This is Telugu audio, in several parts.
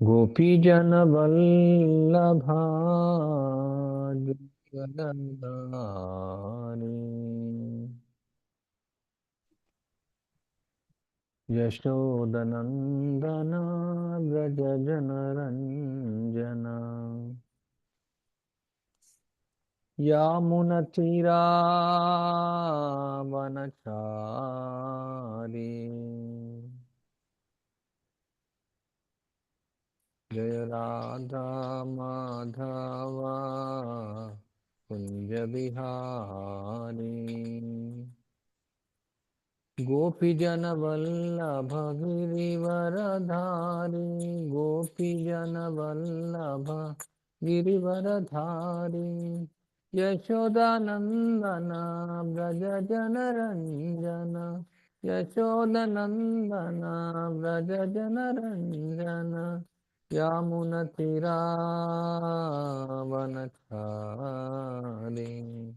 गोपीजन वल्लभा यशोदनन्दना व्रज जनरञ्जना यामुनचिरावनचारी। जय राधा माधवा कुञ्ज बिहारी गोपीजनवल्लभ गिरिवरधारी गोपीजनवल्लभ गिरिवरधारी यशोदानन्दन व्रज जनरञ्जन यशोदनन्दन व्रज जनरञ्जन यामुनतिरावनचारी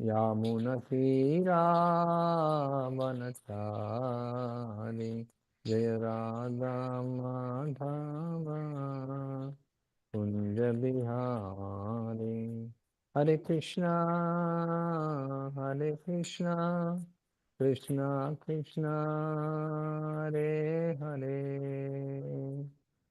यामुनतीरावनचारी जय राधा माधव कुञ्ज बिहारी। हरे कृष्णा हरे कृष्णा कृष्णा कृष्णा हरे हरे।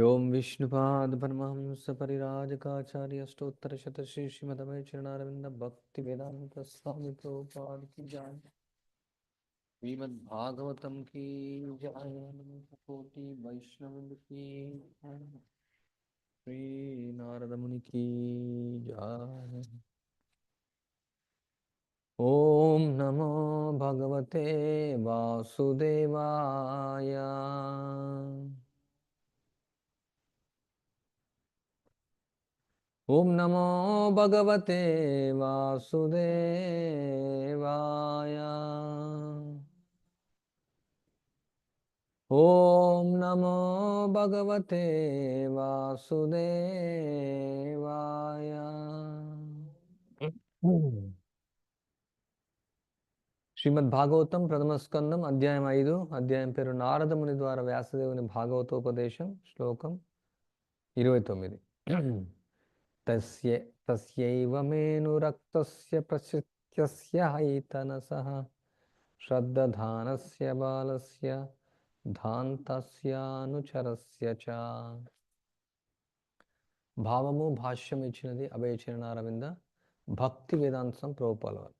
ओम विष्णुपाद परमहंस परिराजकाचार्य अष्टोत्तर शत श्री श्रीमदमय चरणारविंद भक्ति वेदांत स्वामी प्रभुपाद की जान श्रीमद् भागवतम की जय। कोटि वैष्णव की श्री नारद मुनि की जय। ओम नमो भगवते वासुदेवाय। ఓం నమో భగవతే వాసుదేవాయ. ఓం నమో భగవతే వాసుదేవాయ. శ్రీమద్ భాగవతం ప్రథమ స్కందం అధ్యాయం ఐదు అధ్యాయం పేరు నారదముని ద్వారా వ్యాసదేవుని భాగవతోపదేశం శ్లోకం ఇరవై తొమ్మిది. తస్య తస్యైవ మేను రక్తస్య ప్రసిత్యస్య హైతనసః శ్రద్ధధానస్య బాలస్య ధాంతస్యానుచరస్య చ భావము భాష్యం ఇచ్చినది అభయచరణారవింద భక్తి వేదాంతం ప్రభుపాలవారు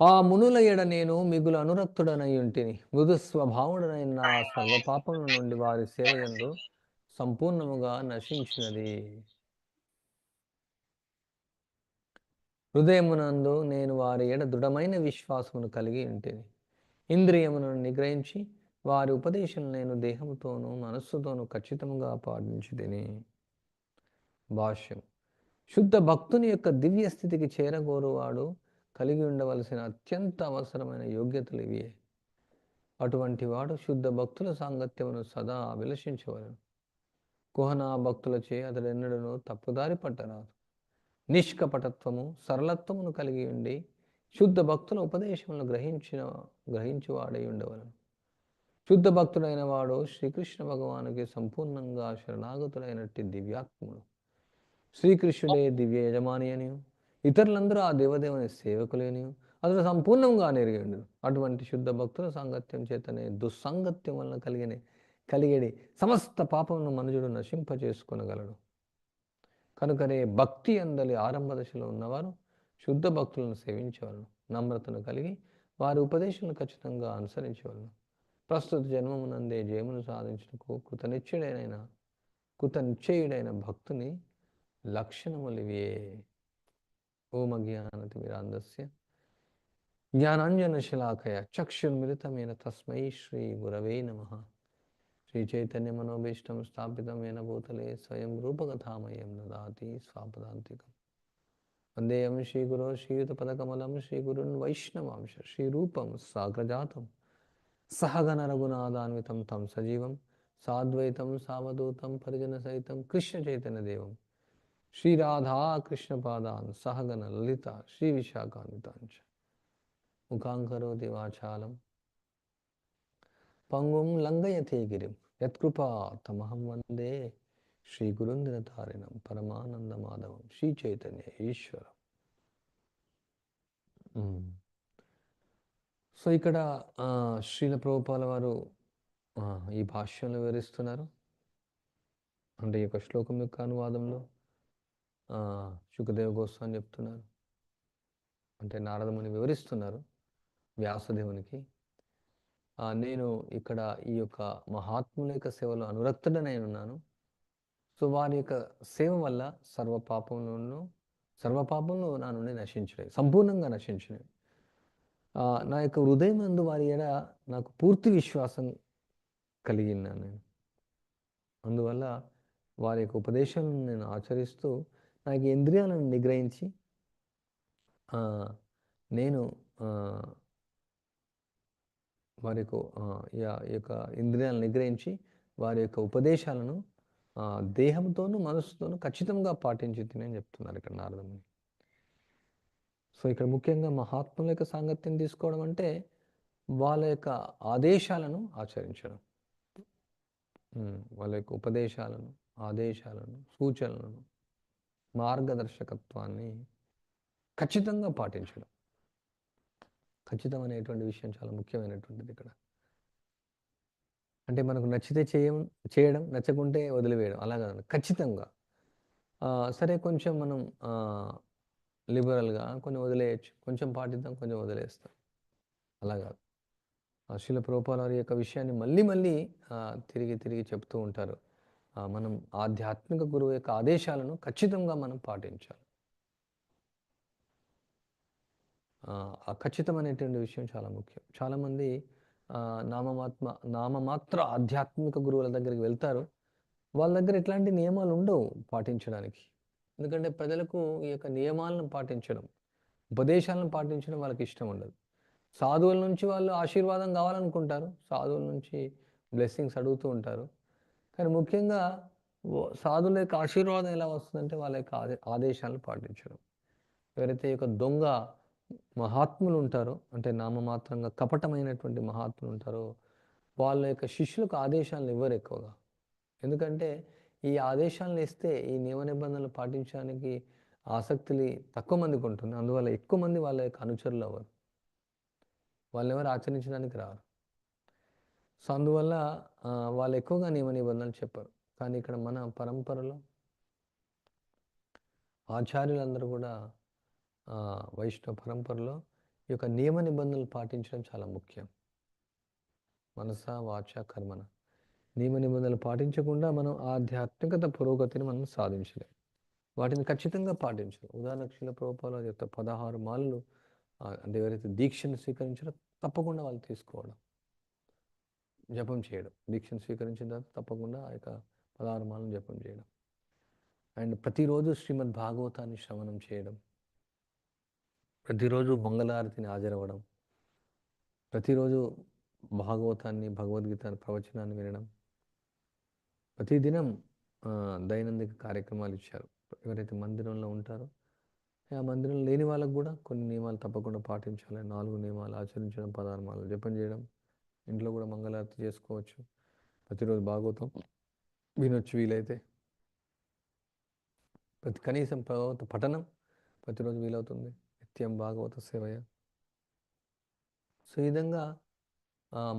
ఆ మునుల ఎడ నేను మిగులు అనురక్తుడనై ఉంటిని మృదు స్వభావుడనైన నా సర్వపాపముల నుండి వారి సేవయందు సంపూర్ణముగా నశించినది. హృదయమునందు నేను వారి ఎడ దృఢమైన విశ్వాసమును కలిగి ఉంటిని. ఇంద్రియములను నిగ్రహించి వారి ఉపదేశం నేను దేహముతోనూ మనస్సుతోనూ ఖచ్చితంగా పాటించుదిని భాష్యం. శుద్ధ భక్తుని యొక్క దివ్య స్థితికి చేరగోరువాడు కలిగి ఉండవలసిన అత్యంత అవసరమైన యోగ్యతలు ఇవే. అటువంటి వాడు శుద్ధ భక్తుల సాంగత్యమును సదా అభిలషించవలను. కుహనా భక్తులచే అతడెన్నడనో తప్పుదారి పట్టరాదు. నిష్కపటత్వము సరళత్వమును కలిగి ఉండి శుద్ధ భక్తుల ఉపదేశములను గ్రహించిన గ్రహించువాడై ఉండవలను. శుద్ధ భక్తుడైన వాడు శ్రీకృష్ణ భగవానుకి సంపూర్ణంగా శరణాగతులైనట్టు దివ్యాత్ముడు. శ్రీకృష్ణుడే దివ్య యజమాని అని ఇతరులందరూ ఆ దేవదేవుని సేవకులేని అతడు సంపూర్ణంగా నెరిగి ఉండడు అటువంటి శుద్ధ భక్తుల సాంగత్యం చేతనే దుస్సాంగత్యం వలన కలిగిన కలిగేడి సమస్త పాపమును మనుజుడు నశింపజేసుకొనగలడు. కనుకనే భక్తి అందలి ఆరంభ దశలో ఉన్నవారు శుద్ధ భక్తులను సేవించేవాళ్ళను నమ్రతను కలిగి వారి ఉపదేశాలను ఖచ్చితంగా అనుసరించేవాళ్ళను ప్రస్తుత జన్మమునందే జయమును సాధించుటకు కృతనిశ్చయుడైన కృతనిశ్చయుడైన భక్తుని లక్షణములివే. ఓం అజ్ఞానతిమిరాంధస్య జ్ఞానాంజనశిలాకయ చక్షుర్మిలితమైన తస్మై శ్రీ గురవే నమ. శ్రీ చైతన్య మనోభీష్టం స్థాపితం ఏన భూతలే స్వయం రూపకథామయం దదాతి స్వాపదాంతికం. వందేయం శ్రీగురో శ్రీయుతపదకమలం శ్రీగురున్ వైష్ణవాంశ శ్రీరూపం సాగ్రజాతం. సహగణ రఘునాథాన్వితం తం సజీవం సాద్వైతం సావధూతం పరిజన సహితం కృష్ణ చైతన్య దేవం. శ్రీరాధా కృష్ణపాదాన్ సహగణ లలిత శ్రీ విశాఖాన్వితాంచ ముఖాంకరోతి వాచాలం పంగుం లంగయతే గిరిం యత్కృపాతమహం వందే శ్రీ గురుందినతారిణం పరమానంద మాధవం శ్రీ చైతన్య ఈశ్వరం సో ఇక్కడ శ్రీల ప్రభుపాల వారు ఈ భాష్యంలో వివరిస్తున్నారు అంటే ఈ యొక్క శ్లోకం యొక్క అనువాదంలో ఆ, శుకదేవ గోస్వామి చెప్తున్నారు అంటే నారదముని వివరిస్తున్నారు వ్యాసదేవునికి నేను ఇక్కడ ఈ యొక్క మహాత్ముల యొక్క సేవలో అనురక్తుడనై ఉన్నాను సో వారి యొక్క సేవ వల్ల సర్వ పాపంలోనూ సర్వ పాపంలో నా నుండి నశించినాయి సంపూర్ణంగా నశించినాయి నా యొక్క హృదయం నందు వారి ఎడ నాకు పూర్తి విశ్వాసం కలిగి ఉన్నాను నేను. అందువల్ల వారి యొక్క ఉపదేశాలను నేను ఆచరిస్తూ నా యొక్క ఇంద్రియాలను నిగ్రహించి నేను వారి యొక్క ఈ యొక్క ఇంద్రియాలను నిగ్రహించి వారి యొక్క ఉపదేశాలను దేహంతోనూ మనసుతోనూ ఖచ్చితంగా పాటించి తినని చెప్తున్నారు ఇక్కడ నారదముని. సో ఇక్కడ ముఖ్యంగా మహాత్ముల యొక్క సాంగత్యం తీసుకోవడం అంటే వాళ్ళ యొక్క ఆదేశాలను ఆచరించడం. వాళ్ళ యొక్క ఉపదేశాలను ఆదేశాలను సూచనలను మార్గదర్శకత్వాన్ని ఖచ్చితంగా పాటించడం. ఖచ్చితం అనేటువంటి విషయం చాలా ముఖ్యమైనటువంటిది ఇక్కడ. అంటే మనకు నచ్చితే చేయం చేయడం నచ్చకుంటే వదిలివేయడం అలాగా ఖచ్చితంగా. సరే కొంచెం మనం లిబరల్గా కొన్ని వదిలేయచ్చు. కొంచెం పాటిద్దాం కొంచెం వదిలేస్తాం. అలా కాదు. శిల ప్రభుపాల వారి యొక్క విషయాన్ని మళ్ళీ మళ్ళీ తిరిగి తిరిగి చెప్తూ ఉంటారు. మనం ఆధ్యాత్మిక గురువు యొక్క ఆదేశాలను ఖచ్చితంగా మనం పాటించాలి ఆ, ఆ ఖచ్చితమైనటువంటి విషయం చాలా ముఖ్యం. చాలామంది నామమాత్మ నామమాత్ర ఆధ్యాత్మిక గురువుల దగ్గరికి వెళ్తారు. వాళ్ళ దగ్గర ఎట్లాంటి నియమాలు ఉండవు పాటించడానికి. ఎందుకంటే ప్రజలకు ఈ యొక్క నియమాలను పాటించడం ఉపదేశాలను పాటించడం వాళ్ళకి ఇష్టం ఉండదు. సాధువుల నుంచి వాళ్ళు ఆశీర్వాదం కావాలనుకుంటారు. సాధువుల నుంచి బ్లెస్సింగ్స్ అడుగుతూ ఉంటారు. కానీ ముఖ్యంగా సాధువుల యొక్క ఆశీర్వాదం ఎలా వస్తుందంటే వాళ్ళ యొక్క ఆదే ఆదేశాలను పాటించడం. ఎవరైతే ఈ యొక్క దొంగ మహాత్ములు ఉంటారో అంటే నామమాత్రంగా కపటమైనటువంటి మహాత్ములు ఉంటారో వాళ్ళ యొక్క శిష్యులకు ఆదేశాలను ఇవ్వరు ఎక్కువగా. ఎందుకంటే ఈ ఆదేశాలను ఇస్తే ఈ నియమ నిబంధనలు పాటించడానికి ఆసక్తులు తక్కువ మందికి ఉంటుంది. అందువల్ల ఎక్కువ మంది వాళ్ళ యొక్క అనుచరులు అవ్వరు. వాళ్ళు ఎవరు ఆచరించడానికి రారు. సో అందువల్ల వాళ్ళు ఎక్కువగా నియమ నిబంధనలు చెప్పరు. కానీ ఇక్కడ మన పరంపరలో ఆచార్యులందరూ కూడా వైష్ణవ పరంపరలో ఈ యొక్క నియమ నిబంధనలు పాటించడం చాలా ముఖ్యం. మనస వాచ కర్మన. నియమ నిబంధనలు పాటించకుండా మనం ఆధ్యాత్మికత పురోగతిని మనం సాధించలేం. వాటిని ఖచ్చితంగా పాటించాలి. ఉదాహరణకు శిల ప్రభుపాల యొక్క పదహారు మాలలు అంటే ఎవరైతే దీక్షను స్వీకరించారో తప్పకుండా వాళ్ళు తీసుకోవడం. జపం చేయడం. దీక్షను స్వీకరించిన తర్వాత తప్పకుండా ఆ యొక్క పదహారు మాలను జపం చేయడం. అండ్ ప్రతిరోజు శ్రీమద్ భాగవతాన్ని శ్రవణం చేయడం. ప్రతిరోజు మంగళారతిని హాజరవ్వడం ప్రతిరోజు భాగవతాన్ని భగవద్గీత ప్రవచనాన్ని వినడం ప్రతిదినం దైనందిక కార్యక్రమాలు ఇచ్చారు. ఎవరైతే మందిరంలో ఉంటారో ఆ మందిరం లేని వాళ్ళకు కూడా కొన్ని నియమాలు తప్పకుండా పాటించాలి. నాలుగు నియమాలు ఆచరించడం పదహారు జపం చేయడం ఇంట్లో కూడా మంగళారతి చేసుకోవచ్చు. ప్రతిరోజు భాగవతం వినొచ్చు వీలైతే. ప్రతి కనీసం పఠనం ప్రతిరోజు వీలవుతుంది. నిత్యం భాగవత సేవయ సో ఈ విధంగా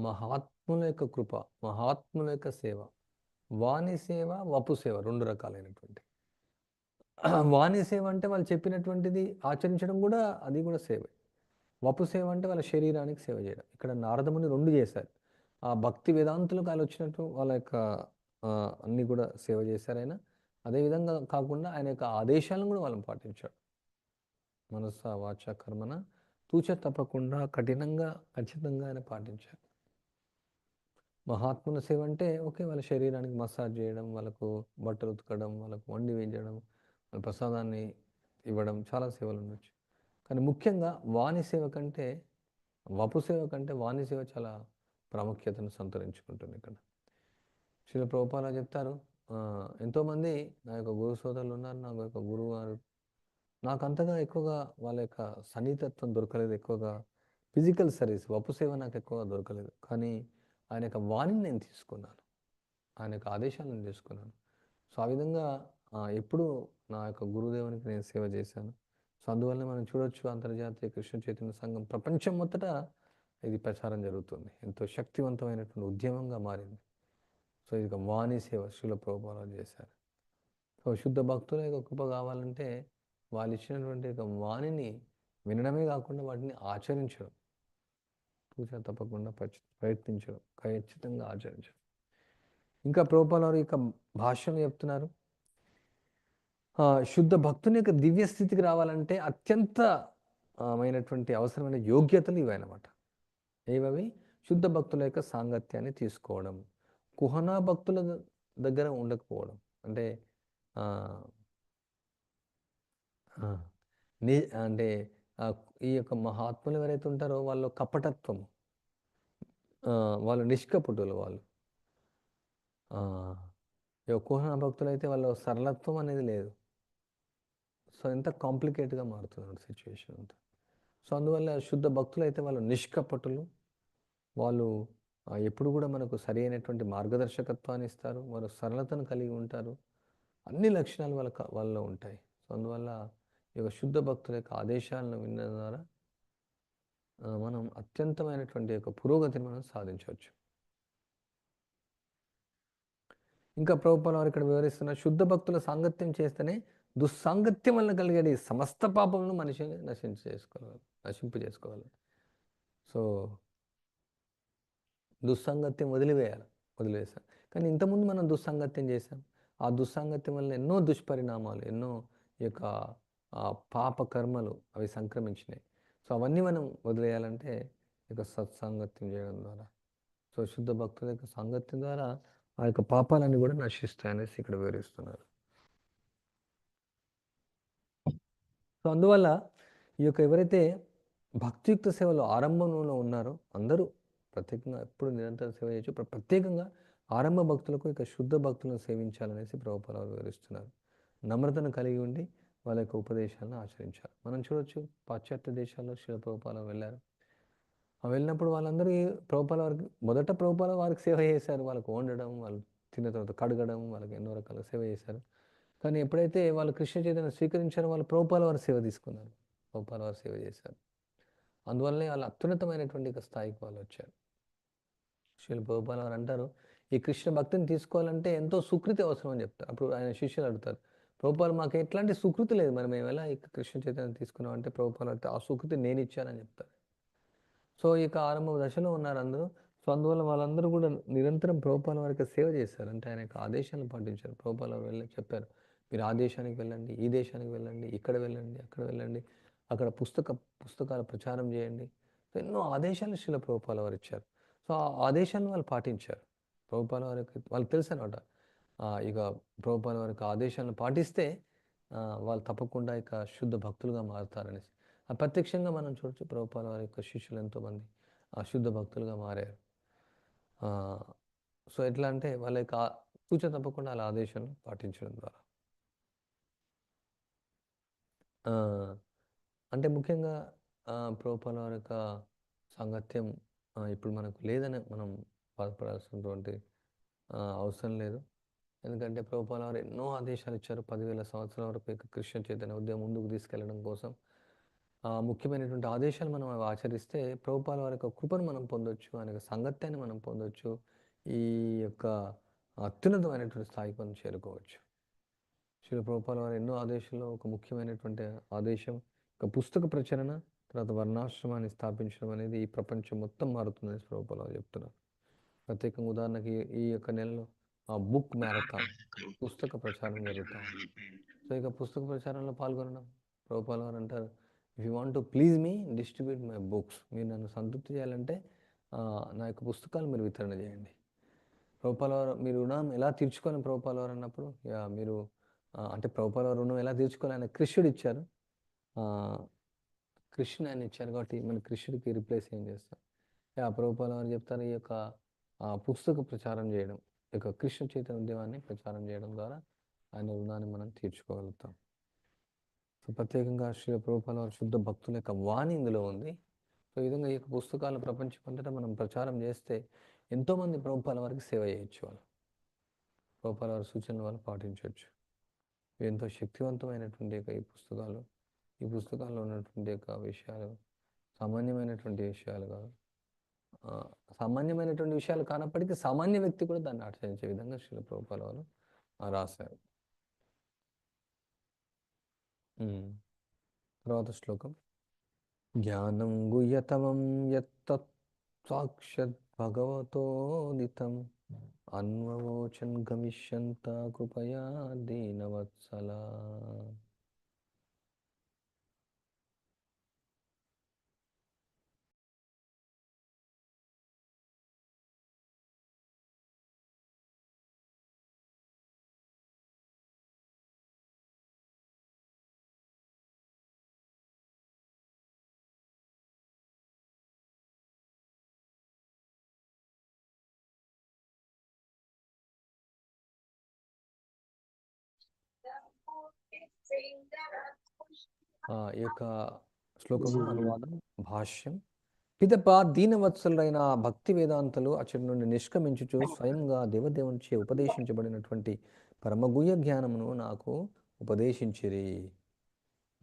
మహాత్ముల యొక్క కృప మహాత్ముల యొక్క సేవ వాణి సేవ వపు సేవ రెండు రకాలైనటువంటి. వాణి సేవ అంటే వాళ్ళు చెప్పినటువంటిది ఆచరించడం కూడా అది కూడా సేవే. వపు సేవ అంటే వాళ్ళ శరీరానికి సేవ చేయడం. ఇక్కడ నారదముని రెండు చేశారు. ఆ భక్తి వేదాంతులకు వాళ్ళు వచ్చినట్టు వాళ్ళ యొక్క అన్నీ కూడా సేవ చేశారు ఆయన. అదేవిధంగా కాకుండా ఆయన యొక్క ఆదేశాలను కూడా వాళ్ళని పాటించాడు. మనస వాచ కర్మన తూచ తప్పకుండా కఠినంగా ఖచ్చితంగా ఆయన పాటించారు మహాత్ముల సేవ అంటే ఓకే వాళ్ళ శరీరానికి మసాజ్ చేయడం వాళ్ళకు బట్టలు ఉతకడం వాళ్ళకు వండి వేయించడం వాళ్ళ ప్రసాదాన్ని ఇవ్వడం చాలా సేవలు ఉండొచ్చు. కానీ ముఖ్యంగా వాణి సేవ కంటే వపు సేవ కంటే వాణి సేవ చాలా ప్రాముఖ్యతను సంతరించుకుంటుంది ఇక్కడ. శిల ప్రభుపాల చెప్తారు ఎంతోమంది నా యొక్క గురు సోదరులు ఉన్నారు నా యొక్క గురువు గారు నాకు అంతగా ఎక్కువగా వాళ్ళ యొక్క సన్నిహితత్వం దొరకలేదు ఎక్కువగా. ఫిజికల్ సర్వీస్ వపు సేవ నాకు ఎక్కువగా దొరకలేదు. కానీ ఆయన యొక్క వాణిని నేను తీసుకున్నాను. ఆయన యొక్క ఆదేశాలను నేను తీసుకున్నాను. సో ఆ విధంగా ఎప్పుడు నా యొక్క గురుదేవునికి నేను సేవ చేశాను. సో అందువల్ల మనం చూడొచ్చు అంతర్జాతీయ కృష్ణ చైతన్య సంఘం ప్రపంచం మొత్తట ఇది ప్రచారం జరుగుతుంది. ఎంతో శక్తివంతమైనటువంటి ఉద్యమంగా మారింది. సో ఇది ఒక వాణి సేవ శిల ప్రభుపాలు చేశారు. సో శుద్ధ భక్తుల యొక్క కృప కావాలంటే వాళ్ళు ఇచ్చినటువంటి ఒక వాణిని వినడమే కాకుండా వాటిని ఆచరించడం. పూజ తప్పకుండా ప్రయత్నించడం ఖచ్చితంగా ఆచరించడం. ఇంకా ప్రభుపాల వారు యొక్క భాష్యం చెప్తున్నారు. శుద్ధ భక్తుని యొక్క దివ్య స్థితికి రావాలంటే అత్యంత మైనటువంటి అవసరమైన యోగ్యతలు ఇవి అన్నమాట ఏవవి? శుద్ధ భక్తుల యొక్క సాంగత్యాన్ని తీసుకోవడం కుహనా భక్తుల ద- దగ్గర ఉండకపోవడం. అంటే ఆ, ని అంటే ఈ యొక్క మహాత్ములు ఎవరైతే ఉంటారో వాళ్ళు కపటత్వం ఆ, వాళ్ళు నిష్కపటులు వాళ్ళు. ఆ, ఈ కుహనా భక్తులు అయితే వాళ్ళ సరళత్వం అనేది లేదు. సో ఎంత కాంప్లికేట్గా మారుతుంది సిచ్యువేషన్ అంతా. సో అందువల్ల శుద్ధ భక్తులు అయితే వాళ్ళు నిష్కపటులు. వాళ్ళు ఎప్పుడు కూడా మనకు సరి అయినటువంటి మార్గదర్శకత్వాన్ని ఇస్తారు. వారు సరళతను కలిగి ఉంటారు. అన్ని లక్షణాలు వాళ్ళ క- వాళ్ళలో ఉంటాయి. సో అందువల్ల యొక్క శుద్ధ భక్తుల యొక్క ఆదేశాలను విన్న ద్వారా మనం అత్యంతమైనటువంటి యొక్క పురోగతిని మనం సాధించవచ్చు. ఇంకా ప్రభుపాల వారు ఇక్కడ వివరిస్తున్న శుద్ధ భక్తుల సాంగత్యం చేస్తేనే దుస్సాంగత్యం వల్ల కలిగే ఈ సమస్త పాపములను మనిషిని నశించి చేసుకోవాలి నశింపు చేసుకోవాలి. సో దుస్సాంగత్యం వదిలివేయాలి వదిలివేసాం కానీ ఇంతకుముందు మనం దుస్సాంగత్యం చేశాం. ఆ దుస్సాంగత్యం వల్ల ఎన్నో దుష్పరిణామాలు ఎన్నో ఈ యొక్క పాప కర్మలు అవి సంక్రమించినాయి. సో అవన్నీ మనం వదిలేయాలంటే ఈ యొక్క సత్సాంగత్యం చేయడం ద్వారా సో శుద్ధ భక్తుల యొక్క సాంగత్యం ద్వారా ఆ యొక్క పాపాలన్నీ కూడా నశిస్తాయి అనేసి ఇక్కడ వివరిస్తున్నారు. సో అందువల్ల ఈ యొక్క ఎవరైతే భక్తియుక్త సేవలో ఆరంభంలో ఉన్నారో అందరూ ప్రత్యేకంగా ఎప్పుడు నిరంతరం సేవ చేయొచ్చు. ప్రత్యేకంగా ఆరంభ భక్తులకు ఇక శుద్ధ భక్తులను సేవించాలనేసి ప్రభుపాల వివరిస్తున్నారు. నమ్రతను కలిగి ఉండి వాళ్ళ యొక్క ఉపదేశాలను ఆచరించాలి మనం చూడొచ్చు పాశ్చాత్య దేశాల్లో శిల వెళ్ళారు. ఆ వెళ్ళినప్పుడు వాళ్ళందరూ ప్రభుపాల వారికి మొదట ప్రభుపాల వారికి సేవ చేశారు. వాళ్ళకు వండడం వాళ్ళు తిన్న తర్వాత కడగడం వాళ్ళకి ఎన్నో రకాల సేవ చేశారు. కానీ ఎప్పుడైతే వాళ్ళు కృష్ణ చైతన్యం స్వీకరించారో వాళ్ళు ప్రభుపాల వారి సేవ తీసుకున్నారు. ప్రభుపాల వారి సేవ చేశారు. అందువల్లనే వాళ్ళు అత్యున్నతమైనటువంటి స్థాయికి వాళ్ళు వచ్చారు. శివులు ప్రభుపాల వారు అంటారు ఈ కృష్ణ భక్తిని తీసుకోవాలంటే ఎంతో సుకృతి అవసరం అని చెప్తారు. అప్పుడు ఆయన శిష్యులు అడుగుతారు ప్రభుపాలు మాకు ఎట్లాంటి సుకృతి లేదు. మరి మేము ఎలా ఇక కృష్ణ చైతన్యం తీసుకున్నాం అంటే ప్రభుపాలు ఆ సుకృతి నేను ఇచ్చానని చెప్తారు. సో ఇక ఆరంభ దశలో ఉన్నారు అందరూ. సో అందువల్ల వాళ్ళందరూ కూడా నిరంతరం ప్రభుపాల వారికి సేవ చేశారు. అంటే ఆయన యొక్క ఆదేశాలను పాటించారు. ప్రభుపాల వారు వెళ్ళి చెప్పారు మీరు ఆ దేశానికి వెళ్ళండి ఈ దేశానికి వెళ్ళండి ఇక్కడ వెళ్ళండి అక్కడ వెళ్ళండి అక్కడ పుస్తక పుస్తకాల ప్రచారం చేయండి. ఎన్నో ఆదేశాలు శిల ప్రభుపాల వారు ఇచ్చారు. సో ఆ ఆదేశాలను వాళ్ళు పాటించారు. ప్రభుపాల వారికి వాళ్ళకి తెలుసు అనమాట ఇక ప్రభుపాల వారికి ఆదేశాలను పాటిస్తే వాళ్ళు తప్పకుండా ఇక శుద్ధ భక్తులుగా మారుతారనేసి. ప్రత్యక్షంగా మనం చూడొచ్చు ప్రభుపాల వారి యొక్క శిష్యులు ఎంతోమంది అశుద్ధ భక్తులుగా మారారు. సో ఎట్లా అంటే వాళ్ళ యొక్క ఆ- తప్పకుండా వాళ్ళ ఆదేశాలను పాటించడం ద్వారా. అంటే ముఖ్యంగా ప్రభుపాల వారి యొక్క సాంగత్యం ఇప్పుడు మనకు లేదని మనం బాధపడాల్సినటువంటి అవసరం లేదు. ఎందుకంటే ప్రభుపాల వారు ఎన్నో ఆదేశాలు ఇచ్చారు. పదివేల సంవత్సరాల వరకు కృష్ణ చైతన్య ఉద్యమం ముందుకు తీసుకెళ్ళడం కోసం. ఆ ముఖ్యమైనటువంటి ఆదేశాలు మనం అవి ఆచరిస్తే ప్రభుపాల వారి యొక్క కృపను మనం పొందొచ్చు ఆయన యొక్క సంగత్యాన్ని మనం పొందొచ్చు ఈ యొక్క అత్యున్నతమైనటువంటి స్థాయికి మనం చేరుకోవచ్చు. శిల ప్రభుపాల వారు ఎన్నో ఆదేశాల్లో ఒక ముఖ్యమైనటువంటి ఆదేశం ఒక పుస్తక ప్రచురణ తర్వాత వర్ణాశ్రమాన్ని స్థాపించడం అనేది ఈ ప్రపంచం మొత్తం మారుతుందని ప్రభుపాల వారు చెప్తున్నారు. ప్రత్యేకంగా ఉదాహరణకి ఈ యొక్క నెలలో బుక్ మ్యారథాన్ పుస్తక ప్రచారం జరుగుతూ సో ఇక పుస్తక ప్రచారంలో పాల్గొనడం ప్రభుపాల వారు అంటారు if you want to please me distribute my books మీరు నన్ను సంతృప్తి చేయాలంటే నా యొక్క పుస్తకాలు మీరు వితరణ చేయండి. ప్రభుపాల వారు మీరు రుణం ఎలా తీర్చుకోవాలని ప్రభుపాల వారు అన్నప్పుడు మీరు అంటే ప్రభుపాల వారు రుణం ఎలా తీర్చుకోవాలి? ఆయన కృష్ణుడు ఇచ్చారు. కృష్ణ ఆయన ఇచ్చారు కాబట్టి మన కృష్ణుడికి రిప్లేస్ ఏం చేస్తాం? యా ప్రభుపాల వారు చెప్తారు ఈ యొక్క పుస్తక ప్రచారం చేయడం. యొక్క కృష్ణ చైతన్య ఉద్యమాన్ని ప్రచారం చేయడం ద్వారా ఆయన రుణాన్ని మనం తీర్చుకోగలుగుతాం. సో ప్రత్యేకంగా శ్రీ ప్రభుపాల వారి శుద్ధ భక్తుల యొక్క వాణి ఇందులో ఉంది. సో ఈ విధంగా ఈ యొక్క పుస్తకాలు ప్రపంచమంతటా మనం ప్రచారం చేస్తే ఎంతోమంది ప్రభుపాల వారికి సేవ చేయొచ్చు వాళ్ళు. ప్రభుపాల వారి సూచనలు వాళ్ళు పాటించవచ్చు ఎంతో శక్తివంతమైనటువంటి యొక్క ఈ పుస్తకాలు ఈ పుస్తకాల్లో ఉన్నటువంటి యొక్క విషయాలు సామాన్యమైనటువంటి విషయాలు కాదు. సామాన్యమైనటువంటి విషయాలు కానప్పటికీ సామాన్య వ్యక్తి కూడా దాన్ని ఆచరించే విధంగా శ్రీల ప్రభుపాల వారు రాశారు. తర్వాత శ్లోకం. జ్ఞానం గుయ్యతమం యత్తత్ భగవతోదితం అన్వవోచన్ గమిష్యంత కృపయా దీనవత్సలా. ఈ యొక్క శ్లోకము అనువాదం భాష్యం. పిదప దీనవత్సలుడైన ఆ భక్తి వేదాంతలు అచ్చటి నుండి నిష్క్రమించుచు స్వయంగా దేవదేవునిచే ఉపదేశించబడినటువంటి పరమగుయ్య జ్ఞానమును నాకు ఉపదేశించిరి.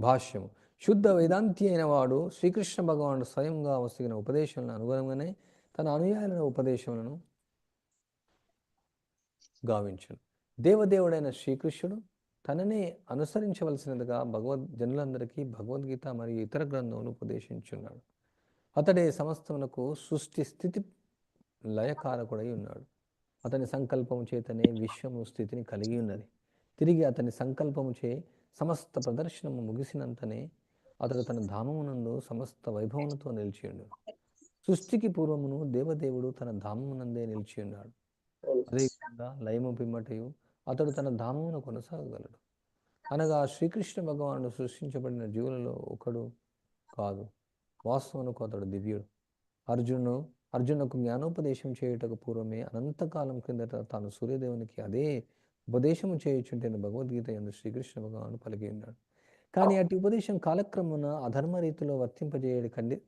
భాష్యము శుద్ధ వేదాంతి అయిన వాడు శ్రీకృష్ణ భగవానుడు స్వయంగా వసిగిన ఉపదేశాలను అనుగుణంగానే తన అనుయాయుల ఉపదేశములను గావించును. దేవదేవుడైన శ్రీకృష్ణుడు తననే అనుసరించవలసినదిగా భగవద్ జనులందరికీ భగవద్గీత మరియు ఇతర గ్రంథములు ఉపదేశించున్నాడు. అతడే సమస్తమునకు సృష్టి స్థితి లయకారకుడై ఉన్నాడు. అతని సంకల్పము చేతనే విశ్వము స్థితిని కలిగి ఉన్నది. తిరిగి అతని సంకల్పము చే సమస్త ప్రదర్శనము ముగిసినంతనే అతడు తన ధామమునందు సమస్త వైభవముతో నిలిచియుండు సృష్టికి పూర్వమును దేవదేవుడు తన ధామమునందే నిలిచి ఉన్నాడు. అదేవిధంగా లయము పిమ్మటయు అతడు తన ధామమును కొనసాగగలడు. అనగా శ్రీకృష్ణ భగవానుడు సృష్టించబడిన జీవులలో ఒకడు కాదు. వాస్తవమునకు అతడు దివ్యుడు. అర్జును అర్జునుకు జ్ఞానోపదేశం చేయుటకు పూర్వమే అనంతకాలం కిందట తాను సూర్యదేవునికి అదే ఉపదేశము చేయుచుంటేనే భగవద్గీత ఎందు శ్రీకృష్ణ భగవానుడు పలికి ఉన్నాడు. కానీ అటు ఉపదేశం కాలక్రమున అధర్మ రీతిలో వర్తింపజేయడి ఖండి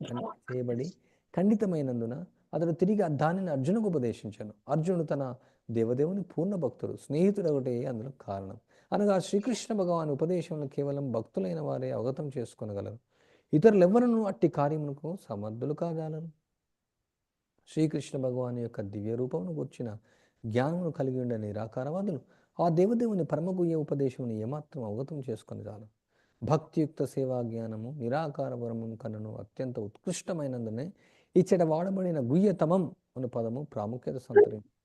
చేయబడి ఖండితమైనందున అతడు తిరిగి దానిని అర్జునుకు ఉపదేశించాను. అర్జునుడు తన దేవదేవుని పూర్ణ భక్తుడు స్నేహితుడు ఒకటే అందులో కారణం. అనగా శ్రీకృష్ణ భగవాన్ ఉపదేశంలో కేవలం భక్తులైన వారే అవగతం చేసుకునగలరు. ఇతరులు ఎవరను అట్టి కార్యములకు సమర్థులు కాగలరు. శ్రీకృష్ణ భగవాన్ యొక్క దివ్య రూపమును కూర్చిన జ్ఞానమును కలిగి ఉండే నిరాకారవాదులు ఆ దేవదేవుని పరమగుయ్య ఉపదేశమును ఏమాత్రం అవగతం చేసుకొని చాలు భక్తియుక్త సేవా జ్ఞానము నిరాకార వరము కన్నను అత్యంత ఉత్కృష్టమైనందునే ఇచ్చట వాడబడిన గుయ్యతమం అను పదము ప్రాముఖ్యత సంతరించింది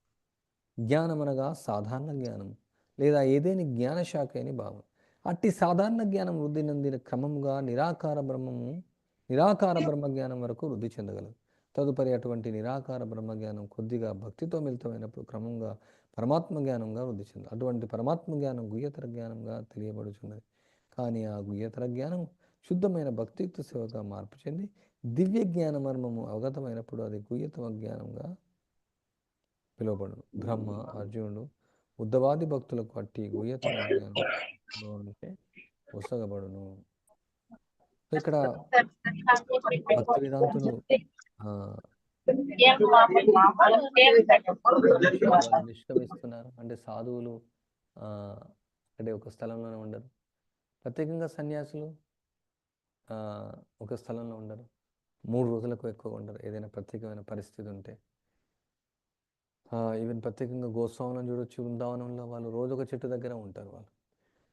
జ్ఞానం అనగా సాధారణ జ్ఞానం లేదా ఏదేని జ్ఞానశాఖ అని భావం. అట్టి సాధారణ జ్ఞానం వృద్ధి నందిన క్రమముగా నిరాకార బ్రహ్మము నిరాకార బ్రహ్మ జ్ఞానం వరకు వృద్ధి చెందగలదు. తదుపరి అటువంటి నిరాకార బ్రహ్మ జ్ఞానం కొద్దిగా భక్తితో మిళితమైనప్పుడు క్రమంగా పరమాత్మ జ్ఞానంగా వృద్ధి చెంది అటువంటి పరమాత్మ జ్ఞానం గుయ్యతర జ్ఞానంగా తెలియబడుచున్నది. కానీ ఆ గుయ్యతర జ్ఞానం శుద్ధమైన భక్తియుక్త సేవగా మార్పు చెంది దివ్య జ్ఞాన మర్మము అవగతమైనప్పుడు అది గుయ్యతమ జ్ఞానంగా పిలువబడును. బ్రహ్మ అర్జునుడు ఉద్దవాది భక్తులకు అట్టి ఒసగబడును సో ఇక్కడ భక్తి వేదాంతులు నిష్క్రమిస్తున్నారు. అంటే సాధువులు ఆ, అక్కడే ఒక స్థలంలోనే ఉండరు. ప్రత్యేకంగా సన్యాసులు ఆ, ఒక స్థలంలో ఉండరు. మూడు రోజులకు ఎక్కువ ఉండరు. ఏదైనా ప్రత్యేకమైన పరిస్థితి ఉంటే. ఈవెన్ ప్రత్యేకంగా గోస్వాములను చూడొచ్చు బృందావనంలో వాళ్ళు రోజు ఒక చెట్టు దగ్గర ఉంటారు వాళ్ళు.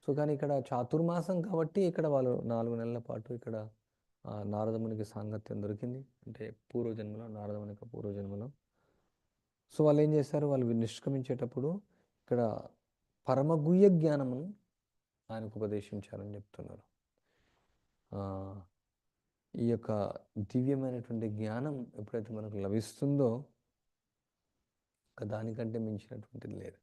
సో కానీ ఇక్కడ చాతుర్మాసం కాబట్టి ఇక్కడ వాళ్ళు నాలుగు నెలల పాటు ఇక్కడ నారదమునికి సాంగత్యం దొరికింది. అంటే పూర్వజన్మలో నారదముని యొక్క పూర్వజన్మలో. సో వాళ్ళు ఏం చేశారు? వాళ్ళు నిష్క్రమించేటప్పుడు ఇక్కడ పరమగుయ్య జ్ఞానమును ఆయనకు ఉపదేశించారని చెప్తున్నారు. ఈ యొక్క దివ్యమైనటువంటి జ్ఞానం ఎప్పుడైతే మనకు లభిస్తుందో ఇంకా దానికంటే మించినటువంటిది లేదు.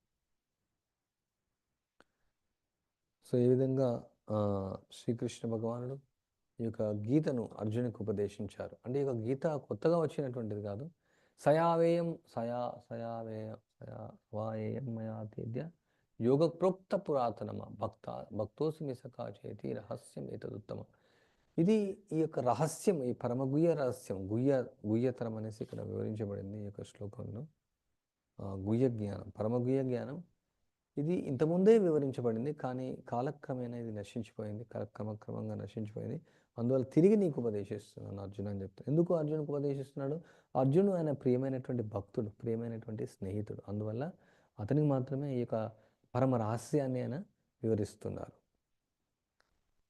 సో ఈ విధంగా శ్రీకృష్ణ భగవానుడు ఈ యొక్క గీతను అర్జునికి ఉపదేశించారు. అంటే ఈ యొక్క గీత కొత్తగా వచ్చినటువంటిది కాదు. సయావేయం సయా సయావేయ సయా వాయేయం మయాతేద్య యోగ ప్రోక్త పురాతనమ భక్త భక్తోసి మిసకా చేతి రహస్యం ఏతదుత్తమ. ఇది ఈ యొక్క రహస్యం ఈ పరమగుయ్య రహస్యం గుయ్య గుయ్యతరం అనేసి ఇక్కడ వివరించబడింది ఈ యొక్క శ్లోకంలో. ఆ, గుయ్య జ్ఞానం పరమగుయ్య జ్ఞానం. ఇది ఇంతకుముందే వివరించబడింది కానీ కాలక్రమేణా ఇది నశించిపోయింది కాలక్రమక్రమంగా నశించిపోయింది. అందువల్ల తిరిగి నీకు ఉపదేశిస్తున్నాను అర్జున్ అని చెప్తాను ఎందుకు అర్జున్కు ఉపదేశిస్తున్నాడు? అర్జును ఆయన ప్రియమైనటువంటి భక్తుడు ప్రియమైనటువంటి స్నేహితుడు. అందువల్ల అతనికి మాత్రమే ఈ యొక్క పరమ రహస్యాన్ని ఆయన వివరిస్తున్నారు.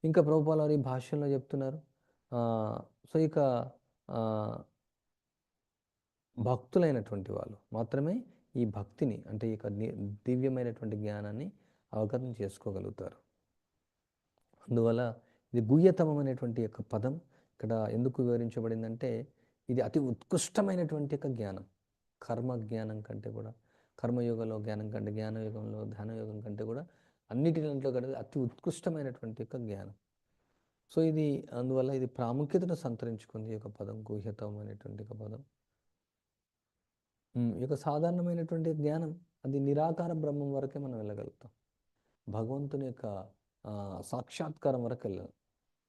ఇంకా ప్రభుపాల వారి భాష్యంలో చెప్తున్నారు. సో ఇక భక్తులైనటువంటి వాళ్ళు మాత్రమే ఈ భక్తిని అంటే ఈ యొక్క దివ్యమైనటువంటి జ్ఞానాన్ని అవగతం చేసుకోగలుగుతారు. అందువల్ల ఇది గుయ్యతమం అనేటువంటి యొక్క పదం. ఇక్కడ ఎందుకు వివరించబడిందంటే ఇది అతి ఉత్కృష్టమైనటువంటి యొక్క జ్ఞానం. కర్మ జ్ఞానం కంటే కూడా కర్మయోగంలో జ్ఞానం కంటే జ్ఞానయోగంలో ధ్యానయోగం కంటే కూడా అన్నిటి దాంట్లో కంటే అతి ఉత్కృష్టమైనటువంటి యొక్క జ్ఞానం. సో ఇది అందువల్ల ఇది ప్రాముఖ్యతను సంతరించుకుంది ఈ యొక్క పదం గుహ్యతం అనేటువంటి ఒక పదం. యొక్క సాధారణమైనటువంటి జ్ఞానం అది నిరాకార బ్రహ్మం వరకే మనం వెళ్ళగలుగుతాం. భగవంతుని యొక్క సాక్షాత్కారం వరకు వెళ్ళాలి.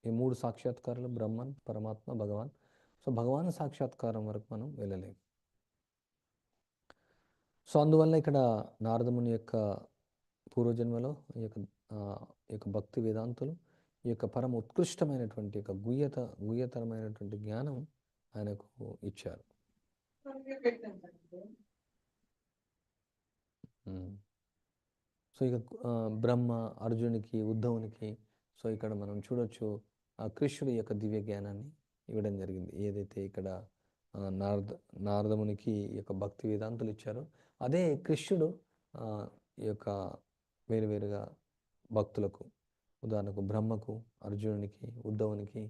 ఈ మూడు సాక్షాత్కారాలు బ్రహ్మన్ పరమాత్మ భగవాన్. సో భగవాన్ సాక్షాత్కారం వరకు మనం వెళ్ళలేము సో అందువల్ల ఇక్కడ నారదముని యొక్క పూర్వజన్మలో ఈ యొక్క ఈ యొక్క భక్తి వేదాంతులు ఈ యొక్క పరమ ఉత్కృష్టమైనటువంటి యొక్క గుయ్యత గుయ్యతరమైనటువంటి జ్ఞానం ఆయనకు ఇచ్చారు. సో ఇక బ్రహ్మ అర్జునికి ఉద్ధవునికి సో ఇక్కడ మనం చూడొచ్చు ఆ కృష్ణుడి యొక్క దివ్య జ్ఞానాన్ని ఇవ్వడం జరిగింది. ఏదైతే ఇక్కడ నారద నారదమునికి ఈ యొక్క భక్తి వేదాంతులు ఇచ్చారో అదే కృష్ణుడు ఈ యొక్క వేరువేరుగా భక్తులకు ఉదాహరణకు బ్రహ్మకు అర్జునునికి ఉద్ధవునికి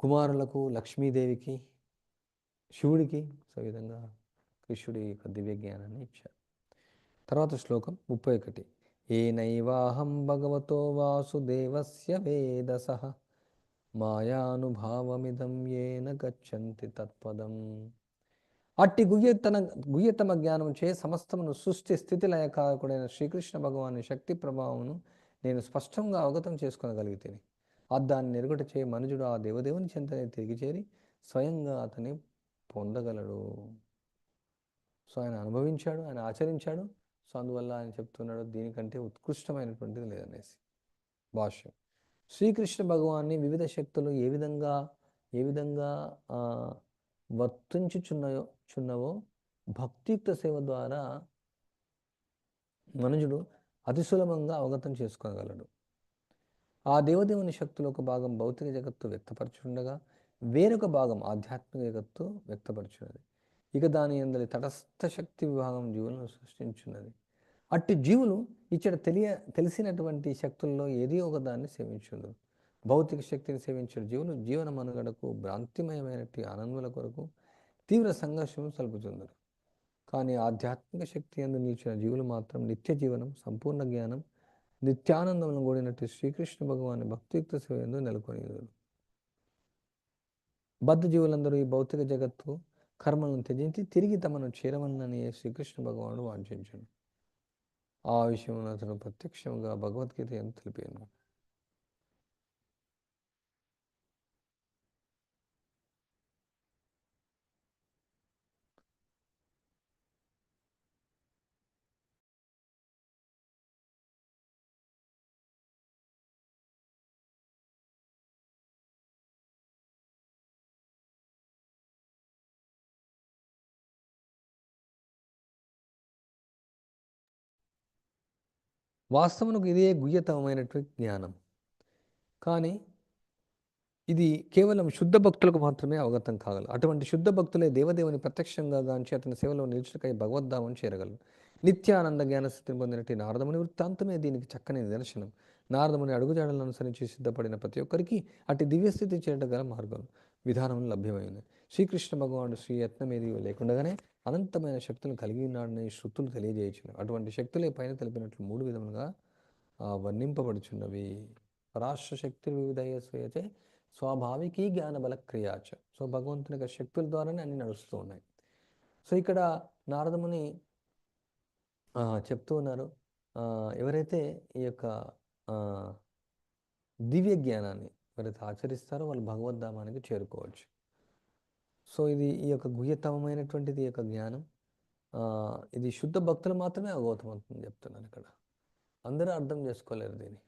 కుమారులకు లక్ష్మీదేవికి శివుడికి సో విధంగా కృష్ణుడి యొక్క దివ్య జ్ఞానాన్ని ఇచ్చారు. తర్వాత శ్లోకం ముప్పై ఒకటి. ఏనైవాహం భగవతో వాసుదేవస్య వేదస మాయానుభావమిదం ఏన గచ్చంతి తత్పదం. అట్టి గుయ్యతన గుయ్యతమ జ్ఞానం చే సమస్తమును సృష్టి స్థితి లయకారకుడైన శ్రీకృష్ణ భగవాని శక్తి ప్రభావమును నేను స్పష్టంగా అవగతం చేసుకోగలిగితేనే ఆ దాన్ని నెరుగుట చే మనుజుడు ఆ దేవదేవుని చెంతనే తిరిగి చేరి స్వయంగా అతని పొందగలడు. సో ఆయన అనుభవించాడు ఆయన ఆచరించాడు. సో అందువల్ల ఆయన చెప్తున్నాడు దీనికంటే ఉత్కృష్టమైనటువంటిది లేదనేసి. భాష్యం. శ్రీకృష్ణ భగవాన్ని వివిధ శక్తులు ఏ విధంగా ఏ విధంగా ఆ, వర్తించుచున్నాయో చున్నవో భక్తియుక్త సేవ ద్వారా మనుజుడు అతి సులభంగా అవగతం చేసుకోగలడు. ఆ దేవదేవుని శక్తులు ఒక భాగం భౌతిక జగత్తు వ్యక్తపరచుండగా వేరొక భాగం ఆధ్యాత్మిక జగత్తు వ్యక్తపరచున్నది. ఇక దాని అందరి తటస్థ శక్తి విభాగం జీవులను సృష్టించున్నది. అట్టి జీవులు ఇచ్చట తెలియ తెలిసినటువంటి శక్తుల్లో ఏది ఒక దాన్ని సేవించుండు భౌతిక శక్తిని సేవించిన జీవులు జీవన మనుగడకు భ్రాంతిమయమైనటువంటి ఆనందుల కొరకు తీవ్ర సంఘర్షం సలుపుతుందరు కానీ ఆధ్యాత్మిక శక్తి అందు నిలిచిన జీవులు మాత్రం నిత్య జీవనం సంపూర్ణ జ్ఞానం నిత్యానందంలో కూడినట్టు శ్రీకృష్ణ భగవాన్ భక్తియుక్త సేవ ఎందు నెలకొని బద్ధ జీవులందరూ ఈ భౌతిక జగత్తు కర్మలను త్యజించి తిరిగి తమను చేరవలనని శ్రీకృష్ణ భగవానుడు వాంఛించాడు. ఆ విషయం అతను ప్రత్యక్షంగా భగవద్గీత అని తెలిపాను వాస్తవమునకు ఇదే గుయ్యతమైనటువంటి జ్ఞానం. కానీ ఇది కేవలం శుద్ధ భక్తులకు మాత్రమే అవగతం కాగలరు అటువంటి శుద్ధ భక్తులే దేవదేవుని ప్రత్యక్షంగా గాంచి అతని సేవలో నిలుచుకై భగవద్ధామని చేరగలరు. నిత్యానంద జ్ఞానస్థితిని పొందినట్టు నారదముని వృత్తాంతమే దీనికి చక్కని నిదర్శనం. నారదముని అడుగుజాడలను అనుసరించి సిద్ధపడిన ప్రతి ఒక్కరికి అటు దివ్యస్థితి గల మార్గం విధానం లభ్యమైంది శ్రీకృష్ణ భగవానుడు శ్రీ యత్నమేది లేకుండగానే అనంతమైన శక్తులను కలిగి ఉన్నాడని శృతులు తెలియజేయించిన అటువంటి శక్తులే పైన తెలిపినట్లు మూడు విధములుగా వర్ణింపబడుచున్నవి. రాష్ట్ర శక్తులు వివిధ స్వేచే స్వాభావికీ జ్ఞానబల క్రియాచ. సో భగవంతుని యొక్క శక్తుల ద్వారానే అన్ని నడుస్తూ ఉన్నాయి. సో ఇక్కడ నారదముని చెప్తూ ఉన్నారు. ఎవరైతే ఈ యొక్క దివ్య జ్ఞానాన్ని ఎవరైతే ఆచరిస్తారో వాళ్ళు భగవద్ధామానికి చేరుకోవచ్చు. సో ఇది ఈ యొక్క గుహ్యతమైనటువంటిది యొక్క జ్ఞానం. ఇది శుద్ధ భక్తులు మాత్రమే అవగతమవుతుంది చెప్తున్నాను ఇక్కడ. అందరూ అర్థం చేసుకోలేరు దీన్ని.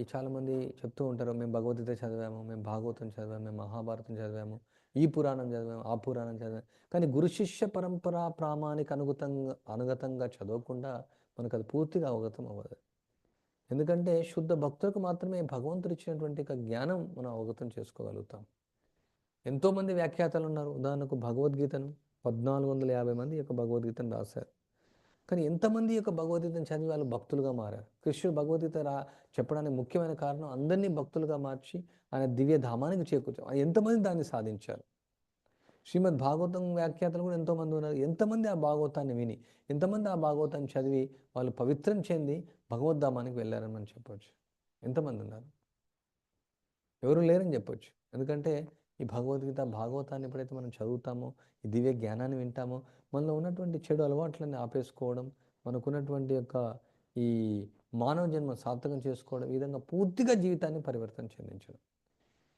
ఈ చాలామంది చెప్తూ ఉంటారు మేము భగవద్గీత చదివాము మేము భాగవతం చదివాము మేము మహాభారతం చదివాము ఈ పురాణం చదివాము ఆ పురాణం చదివాము. కానీ గురు శిష్య పరంపర ప్రామాణిక అనుగతంగా అనుగతంగా చదవకుండా మనకు అది పూర్తిగా అవగతం అవ్వదు. ఎందుకంటే శుద్ధ భక్తులకు మాత్రమే భగవంతుడు ఇచ్చినటువంటి ఒక జ్ఞానం మనం అవగతం చేసుకోగలుగుతాం. ఎంతోమంది వ్యాఖ్యాతలు ఉన్నారు ఉదాహరణకు భగవద్గీతను పద్నాలుగు వందల యాభై మంది యొక్క భగవద్గీతను రాశారు. కానీ ఎంతమంది యొక్క భగవద్గీతను చదివి వాళ్ళు భక్తులుగా మారారు? కృష్ణుడు భగవద్గీత రా చెప్పడానికి ముఖ్యమైన కారణం అందరినీ భక్తులుగా మార్చి ఆయన దివ్య ధామానికి చేకూర్చారు. ఎంతమంది దాన్ని సాధించారు? శ్రీమద్ భాగవతం వ్యాఖ్యాతలు కూడా ఎంతోమంది ఉన్నారు. ఎంతమంది ఆ భాగవతాన్ని విని ఎంతమంది ఆ భాగవతాన్ని చదివి వాళ్ళు పవిత్రం చెంది భగవద్ధామానికి వెళ్ళారని మనం చెప్పవచ్చు ఎంతమంది ఉన్నారు? ఎవరు లేరని చెప్పొచ్చు. ఎందుకంటే ఈ భగవద్గీత భాగవతాన్ని ఎప్పుడైతే మనం చదువుతామో ఈ దివ్య జ్ఞానాన్ని వింటామో మనలో ఉన్నటువంటి చెడు అలవాట్లన్నీ ఆపేసుకోవడం మనకున్నటువంటి యొక్క ఈ మానవ జన్మ సార్థకం చేసుకోవడం ఈ విధంగా పూర్తిగా జీవితాన్ని పరివర్తన చెందించడం.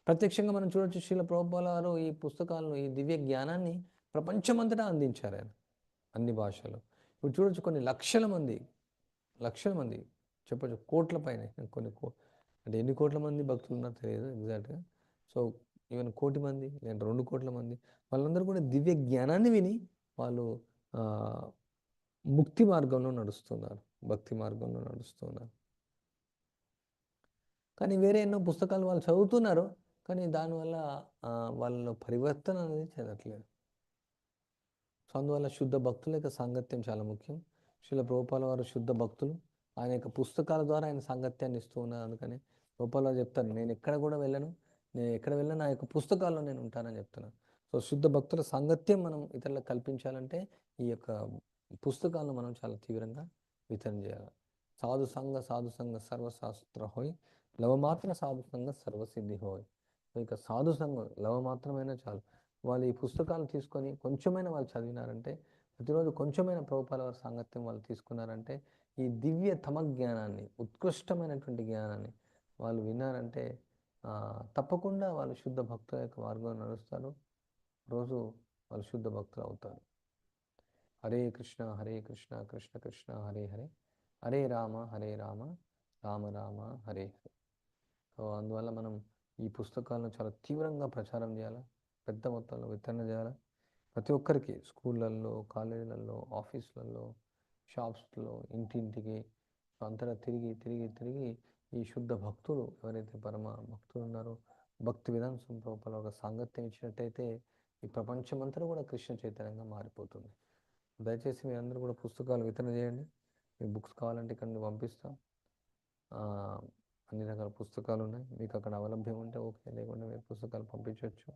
ప్రత్యక్షంగా మనం చూడొచ్చు శ్రీల ప్రభుపాల ఈ పుస్తకాలను ఈ దివ్య జ్ఞానాన్ని ప్రపంచమంతటా అందించారు ఆయన అన్ని భాషలు ఇప్పుడు చూడొచ్చు కొన్ని లక్షల మంది లక్షల మంది చెప్పచ్చు కోట్ల పైన కొన్ని కో అంటే ఎన్ని కోట్ల మంది భక్తులు ఉన్నారో తెలియదు ఎగ్జాక్ట్గా. సో ఈవెన్ కోటి మంది లేదంటే రెండు కోట్ల మంది వాళ్ళందరూ కూడా దివ్య జ్ఞానాన్ని విని వాళ్ళు ముక్తి మార్గంలో నడుస్తున్నారు భక్తి మార్గంలో నడుస్తున్నారు. కానీ వేరే ఎన్నో పుస్తకాలు వాళ్ళు చదువుతున్నారు కానీ దానివల్ల వాళ్ళ పరివర్తన అనేది చెందట్లేదు. సో అందువల్ల శుద్ధ భక్తుల యొక్క సాంగత్యం చాలా ముఖ్యం. శిల ప్రభుపాల వారు శుద్ధ భక్తులు. ఆయన యొక్క పుస్తకాల ద్వారా ఆయన సాంగత్యాన్ని ఇస్తూ ఉన్నారు. అందుకని ప్రభుపాల చెప్తారు నేను ఎక్కడ కూడా వెళ్ళను. నేను ఎక్కడ వెళ్ళినా నా యొక్క పుస్తకాల్లో నేను ఉంటానని చెప్తున్నాను సో శుద్ధ భక్తుల సాంగత్యం మనం ఇతరులకు కల్పించాలంటే ఈ యొక్క పుస్తకాలను మనం చాలా తీవ్రంగా వితరణ చేయాలి. సాధు సంఘ సాధు సంఘ సర్వశాస్త్ర హోయ్ లవమాత్ర సాధు సంఘ సర్వసిద్ధి హోయ్. ఇక సాధు సంఘం లవ మాత్రమైనా చాలు. వాళ్ళు ఈ పుస్తకాలు తీసుకొని కొంచెమైనా వాళ్ళు చదివినారంటే ప్రతిరోజు కొంచెమైన ప్రభుపాల వారి సాంగత్యం వాళ్ళు తీసుకున్నారంటే ఈ దివ్య తమ జ్ఞానాన్ని ఉత్కృష్టమైనటువంటి జ్ఞానాన్ని వాళ్ళు విన్నారంటే తప్పకుండా వాళ్ళు శుద్ధ భక్తుల యొక్క మార్గం నడుస్తారు. రోజు వాళ్ళు శుద్ధ భక్తులు అవుతారు. హరే కృష్ణ హరే కృష్ణ కృష్ణ కృష్ణ హరే హరే. హరే రామ హరే రామ రామ రామ హరే హరే. సో అందువల్ల మనం ఈ పుస్తకాలను చాలా తీవ్రంగా ప్రచారం చేయాలి? పెద్ద మొత్తంలో వితరణ చేయాలి? ప్రతి ఒక్కరికి స్కూళ్ళల్లో కాలేజీలలో ఆఫీసులలో షాప్స్లో ఇంటింటికి అంతటా తిరిగి తిరిగి తిరిగి ఈ శుద్ధ భక్తులు ఎవరైతే పరమ భక్తులు ఉన్నారో భక్తి విధానం లోపల ఒక సాంగత్యం ఇచ్చినట్టయితే ఈ ప్రపంచమంతా కూడా కృష్ణ చైతన్యంగా మారిపోతుంది. దయచేసి మీ అందరూ కూడా పుస్తకాలు వితరణ చేయండి. మీకు బుక్స్ కావాలంటే ఇక్కడ పంపిస్తాం. అన్ని రకాల పుస్తకాలు ఉన్నాయి. మీకు అక్కడ అవలభ్యం ఉంటే ఓకే. లేకుండా మీరు పుస్తకాలు పంపించవచ్చు.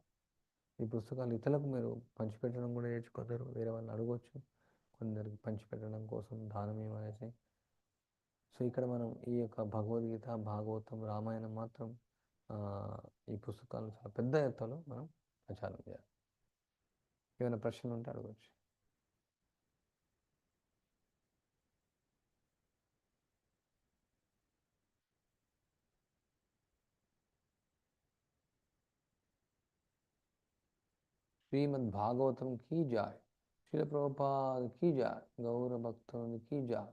ఈ పుస్తకాలు ఇతరులకు మీరు పంచిపెట్టడం కూడా నేర్చుకుందరు వేరే వాళ్ళని అడగవచ్చు. కొందరికి పంచిపెట్టడం కోసం దానం ఇవ్వనేసి సో ఇక్కడ మనం ఈ యొక్క భగవద్గీత భాగవతం రామాయణం మాత్రం ఈ పుస్తకాలు చాలా పెద్ద ఎత్తులో మనం ప్రచారం చేయాలి. ఏమైనా ప్రశ్నలు ఉంటే అడగచ్చు. శ్రీమద్ భాగవతం కీ జాయ్ శిల ప్రభుపాద్ కీ జాయ్ గౌరవ కీ జాయ్.